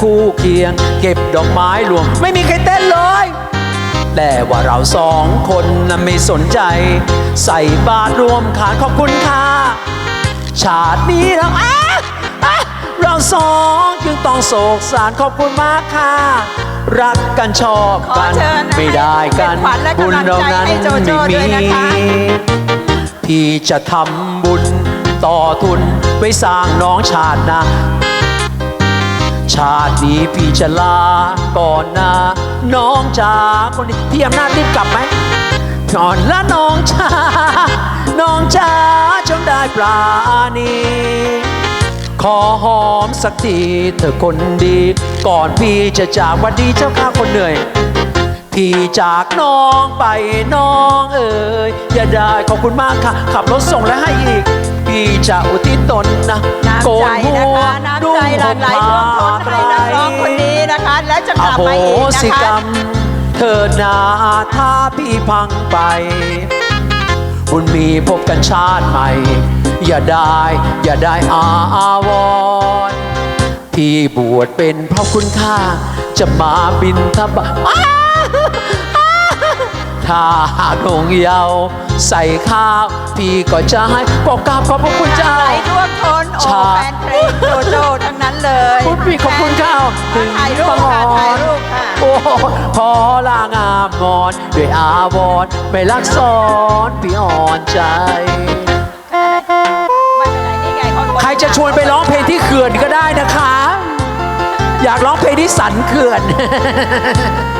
คู่เคียง เก็บดอกไม้รวม ไม่มีใครเต้นเลย แต่ว่าเราสองคนน่ะไม่สนใจ ใส่บาตรรวมขานขอบคุณค่ะชาตินี้เราอะเราสองจึงต้องโศกสารขอบคุณมากค่ะ รักกันชอบกันไม่ได้กันให้เป็นขวัญและกำลังใจให้โจโจ้ด้วยนะคะพี่จะทำบุญต่อทุนไว้สร้างน้องชาตินะ ชาตินี้พี่จะลาก่อนนะน้องจ๋าคนนี้พี่อำนาจรีบกลับไหมก่อนละน้องจ๋าน้องจ๋าจงได้ปลานีขอหอมสักทีเธอคนดี ก่อนพี่จะจากวันดีเจ้าข้าคนเหนื่อย พี่จากน้องไปน้องเอ๋ยอย่าได้ขอบคุณมากค่ะ ขับรถส่งและให้อีก พี่จะอุทิศตนนะน้ำโกใจนหันะวคะน้ำใจหลั่งไหลท่วมท้นให้นักร้องคนนี้นะคะ และจะกอลับโหมาอีกนะสิกรคะรมเธอนาถ้าพี่พังไป บุญมีพบกันชาติใหม่ อย่าได้อย่าได้อาวรณ์พี่บวชเป็นเพราะคุณค่าจะมาบินทบาท ถ้าหากลงเยาว์ใส่ข้าวพี่ก็จะให้บอกกราบขอบพระคุณเจ้า ไหลท่วมท้นโอ้ชา แฟนเพลงโจโจ้ทั้งนั้นเลยคุณพี่ขอบคุณข้าวถ่ายรูปค่ะถ่ายรูปค่ะ โอ้พอลางามงอนด้วยอาวรณ์ไม่รักซ้อนพี่อ่อนใจ ไม่เป็นไรนี่ไงเขาใครจะชวนไปร้องเพลงที่เขื่อนก็ได้นะคะ อยากร้องเพลงที่สันเขื่อนโอ้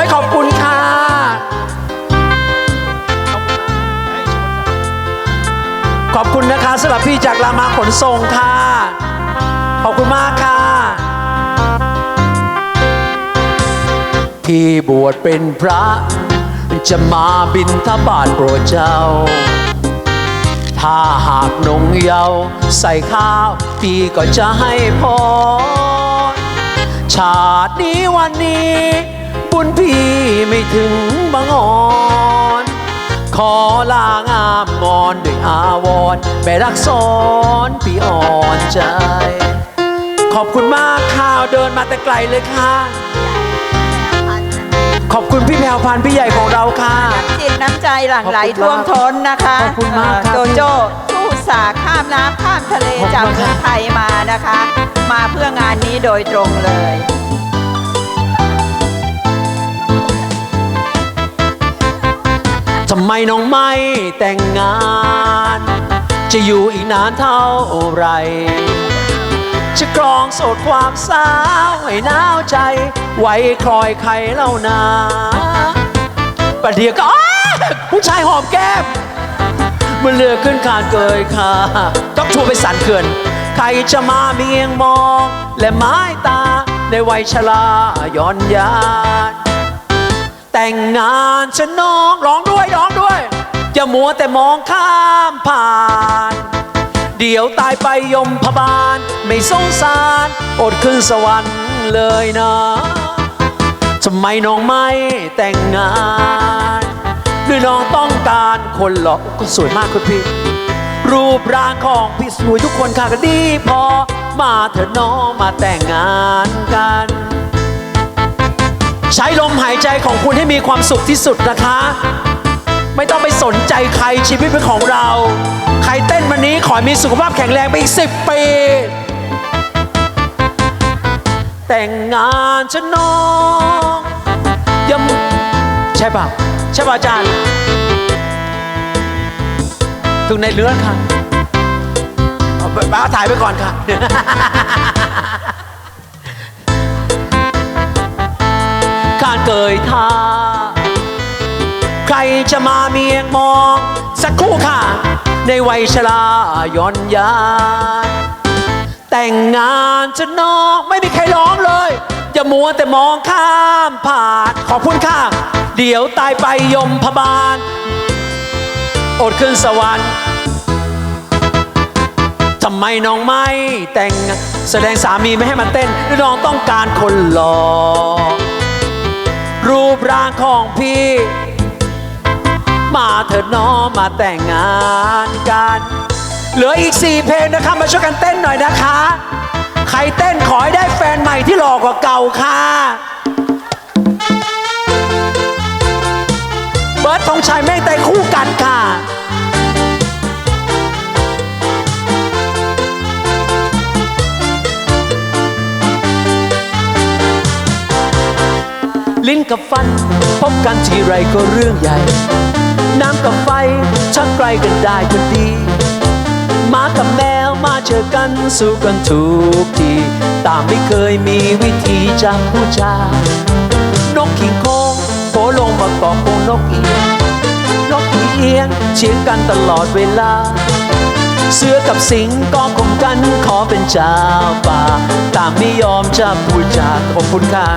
ยขอบคุณค่ะ ขอบคุณนะคะสำหรับพี่จากรามาขนส่งค่ะ ขอบคุณมากค่ะพี่บวชเป็นพระ จะมาบินทบาทโปรดเจ้า ถ้าหากนงเยาวใส่ข้าว พี่ก็จะให้พรชาตินี้วันนี้ บุญพี่ไม่ถึงบางอ่อน ขอลางามงอนด้วยอาวรณ์ไม่รักซ้อนพี่อ่อนใจ ขอบคุณมากข่าวเดินมาแต่ไกลเลยค่ะ ขอบคุณพี่แพรวพันธ์พี่ใหญ่ของเราค่ะน้ำจิตน้ำใจหลั่งไหลขอบคุณท่วมมากท้นนะคะขอบคุณมากครับโจโจ้ผู้อุตสาห์ข้ามน้ำข้ามทะเลขอบคุณจากมากเมืองไทยมานะคะ มาเพื่องานนี้โดยตรงเลย ทำไมน้องไม่แต่งงาน จะอยู่อีกนานเท่าไร จะกรองโสดความสาวให้หนาวใจ ไว้คลอยใครเล่านาประเดี๋ยวก็ผู้ชายหอมแก้มมันเลือกขึ้นคานเกยค่ะต้องชวนไปสันเขื่อน ใครจะมาเมียงมอง และไม้ตาในวัยชราย้อนยาน แต่งงานฉันน้องร้องด้วยร้องด้วย อย่ามัวแต่มองข้ามผ่าน เดี๋ยวตายไปยมพบาล ไม่สงสาร อดขึ้นสวรรค์เลยนะทำไมน้องไม่แต่งงานหรือน้องต้องการคนหลอก็สวยมากคุณพี่รูปร่างของพี่สวยทุกคนค่ะก็ดีพอ มาเถอะน้องมาแต่งงานกัน ใช้ลมหายใจของคุณให้มีความสุขที่สุดนะคะ ไม่ต้องไปสนใจใครชีวิตเป็นของเรา ใครเต้นวันนี้ขอให้มีสุขภาพแข็งแรงไปอีกสิบปี แต่งงานฉันน้องยังใช่ป่ะใช่ป่ะอาจารย์ถึงในเรือนค่ะเอาไปเอาถ่ายไปก่อนค่ะ เกยท่า ใครจะมาเมียงมอง สักคู่ค่ะ ในวัยชราย้อนยานแต่งงานจะน้องไม่มีใครร้องเลย อย่ามัวแต่มองข้ามผ่านขอบคุณค่ะ เดี๋ยวตายไปยมพบาล อดขึ้นสวรรค์ทำไมน้องไม่แต่งแสดงสามีไม่ให้มาเต้นหรือน้องต้องการคนหล่อ รูปร่างของพี่ มาเถิดน้องมาแต่งงานกัน เหลืออีกสี่เพลงนะคะมาช่วยกันเต้นหน่อยนะคะ ใครเต้นขอให้ได้แฟนใหม่ที่หล่อกว่าเก่าค่ะ เบิร์ดธงชัยแม่งแต่คู่กันค่ะ ลิ้นกับฟัน พบกันทีไรก็เรื่องใหญ่ น้ำกับไฟ ชักใกลกันได้ก็ดีหมากับแมวมาเจอกันสู้กันทุกที ตามไม่เคยมีวิธีจะพูดจานกขิงโคงโผล่ลงมาเกาะโคงนกเอียงนกอีเอียงเชียงกันตลอดเวลา เสือกับสิงก็คงกันขอเป็นเจ้าป่า ตามไม่ยอมจะพูดจาขอบคุณค่ะ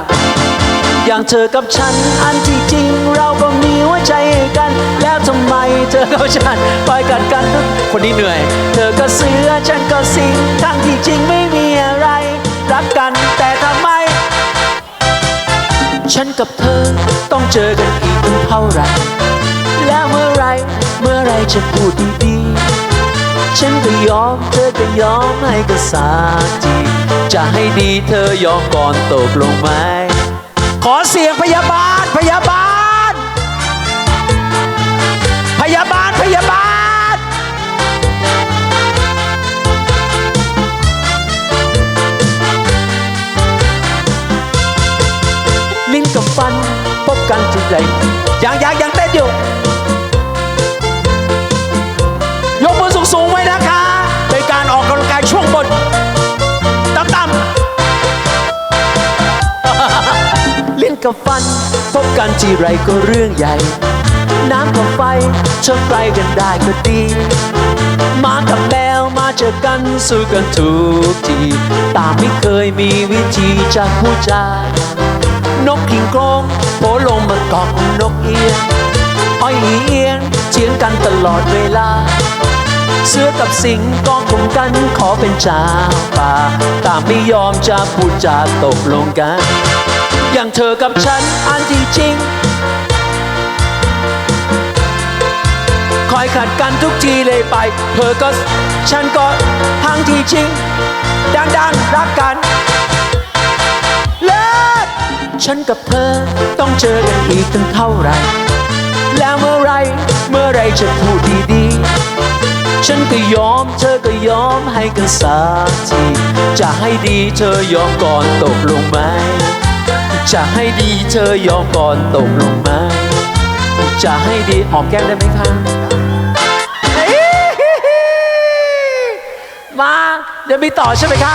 อย่างเธอกับฉัน อันที่จริงเราก็มีหัวใจให้กัน แล้วทำไมเธอกับฉันปล่อยกันกันคนนี้เหนื่อย เธอก็เสือฉันก็สิงทั้งที่จริงไม่มีอะไร รักกันแต่ทำไม ฉันกับเธอต้องเจอกันอีกเป็นเท่าไหรแล้วเมื่อไรเมื่อไรจะพูดดีๆฉันก็ยอมเธอก็ยอมให้กันสักทีจะให้ดีเธอยอมก่อนตกลงไหม ขอเสียงพยาบาลพยาบาล พยาบาลพยาบาล ลิ้นกับฟันพบกันทีไรยังยังยังเต้นอยู่ย กับฟัน พบกันทีไรก็เรื่องใหญ่ น้ำกับไฟชนใกล้กันได้ก็ดีหมากับแมวมาเจอกันสู้กันทุกที ตามไม่เคยมีวิธีจะพูดจานกขิงโครงโผล่ลงมาเกาะนกเอียงอ้อยเอียงเถียงกันตลอดเวลา เสือกับสิงก็คงกันขอเป็นจ้าป่าตามไม่ยอมจะพูดจาตกลงกัน อย่างเธอกับฉันอันที่จริง คอยขัดกันทุกทีเลยไป เธอก็ฉันก็ทั้งที่จริงดังๆรักกันเลิศฉันกับเธอต้องเจอกันอีกตั้งเท่าไหรแล้วเมื่อไรเมื่อไรจะพูดดีๆ ฉันก็ยอมเธอก็ยอมให้กันสักที จะให้ดีเธอยอมก่อนตกลงไหม จะให้ดีเธอยอมก่อนตกลงไหมจะให้ดีหอมแก้มได้ไหมคะมาเดี๋ยวมีต่อใช่ไหมคะ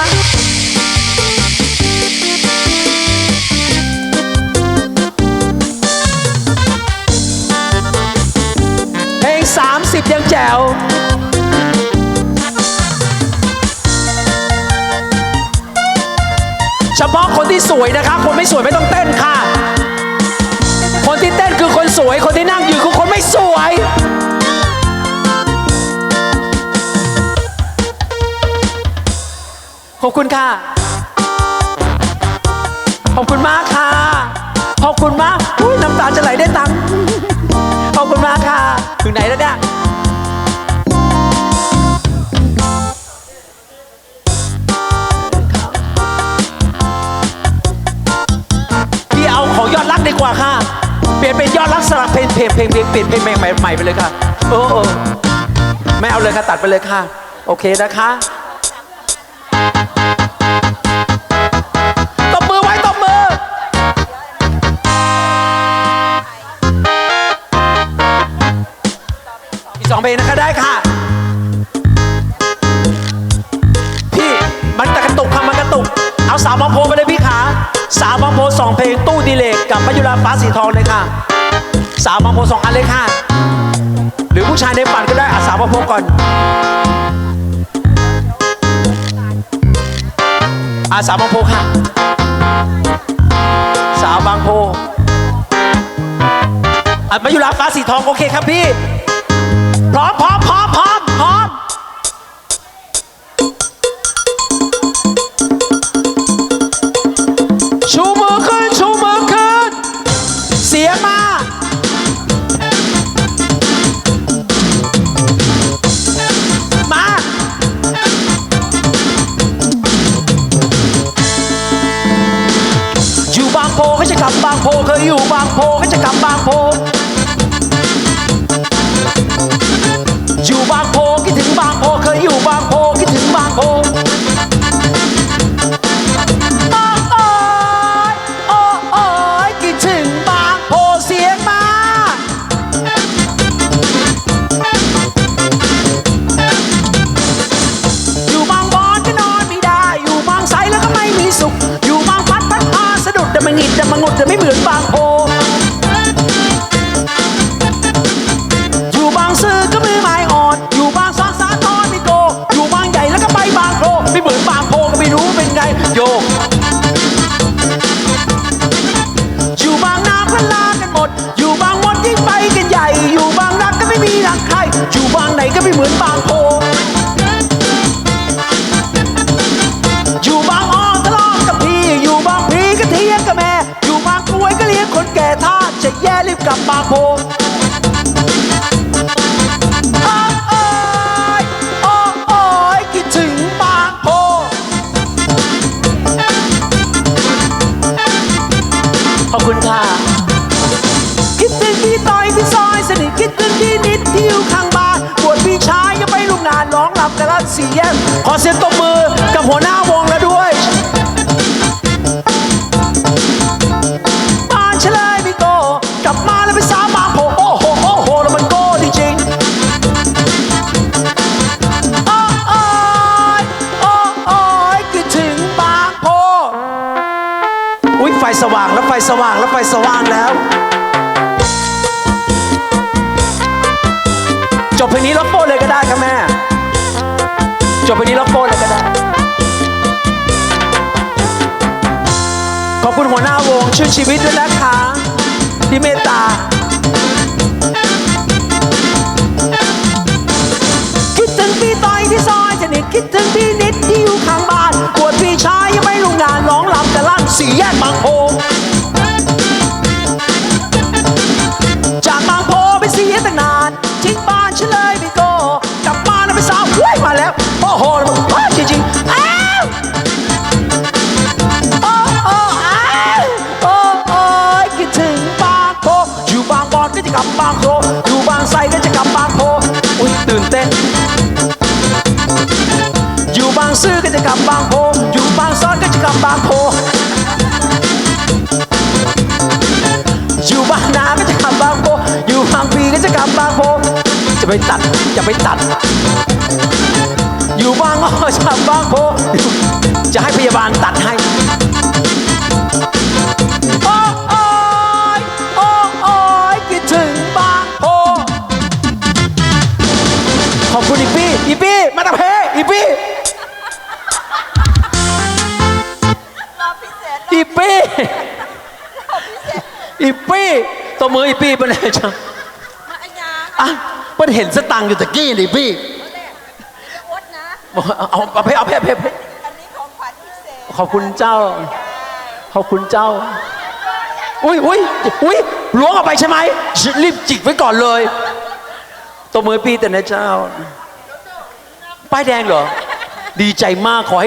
เพลง30 ยังแจ๋ว ที่สวยนะคะ คนไม่สวยไม่ต้องเต้นค่ะ คนที่เต้นคือคนสวย คนที่นั่งอยู่คือคนไม่สวย ขอบคุณค่ะ ขอบคุณมากค่ะ ขอบคุณมากน้ำตาจะ เพลงเพลงเปลี่ยนเพลงใหม่ใหม่ไปเลยค่ะ โอ้โอ้ไม่เอาเลยค่ะตัดไปเลยค่ะ โอเคนะคะ สาวบางโพสองอันเลยค่ะ หรือผู้ชายในฝันก็ได้อาสาวบางโพก่อน อาสาวบางโพค่ะ สาวบางโพอัดมายุราฟ้าสีทองโอเคครับพี่ พก็จะกลับบางโพเคยอยู่บางโพก็จะกลับบางโพ อยู่บางโพคิดถึงบางโพเคยอยู่บางโพคิดถึงบางโพโอ้โอ้โอ้โอ้ยคิดถึง ซียงขอเสียงตบมือกับหัวหน้าวงแล้วด้วยบ้านเฉลยพี่โกกลับมาแล้วไปสาวบางโพโอ้โหโอ้โหแล้วมันโก้จริงๆโอ้โอ้ยโอ้โอ้ยคิดถึงบางโพอุ้ยไฟสว่างแล้วไฟสว่างแล้วไฟสว่างแล้ว จบเพลงนี้ล็อกโป้เลยก็ได้ขอบคุณหัวหน้าวงชื่อชีวิตด้วยนะคะที่เมตตาคิดถึงพี่ต้อยที่ซอยสนิทคิดถึงพี่นิดที่อยู่ข้างบ้านปวดพี่ชายยังไม่รู้งานร้องรำแต่ลั่นสี่แยกบางโพ เต้น อยู่บางซื่อก็จะกลับบางโพ อยู่บางซ้อนก็จะกลับบางโพ อยู่บางนาก็จะกลับบางโพ อยู่บางพีก็จะกลับบางโพ จะไปตัด จะไปตัด อยู่บางอ้อจะกลับบางโพ จะให้พยาบาลตัดให้ อีปี้ตัวมืออีปี้เป็นไงจ๊ะมาอัญญาอะมันเห็นสตังค์อยู่ตะกี้นี่พี่อดนะบอกเอาเอาเอาเพเอาเพเอาเพเอาเพอันนี้ของขวัญพิเศษขอบคุณเจ้า ขอบคุณเจ้า อุ้ยอุ้ยอุ้ยล้วงออกไปใช่ไหมรีบจิกไว้ก่อนเลยตัวมือปีแต่นะเจ้า ป้ายแดงเหรอ ดีใจมากขอให้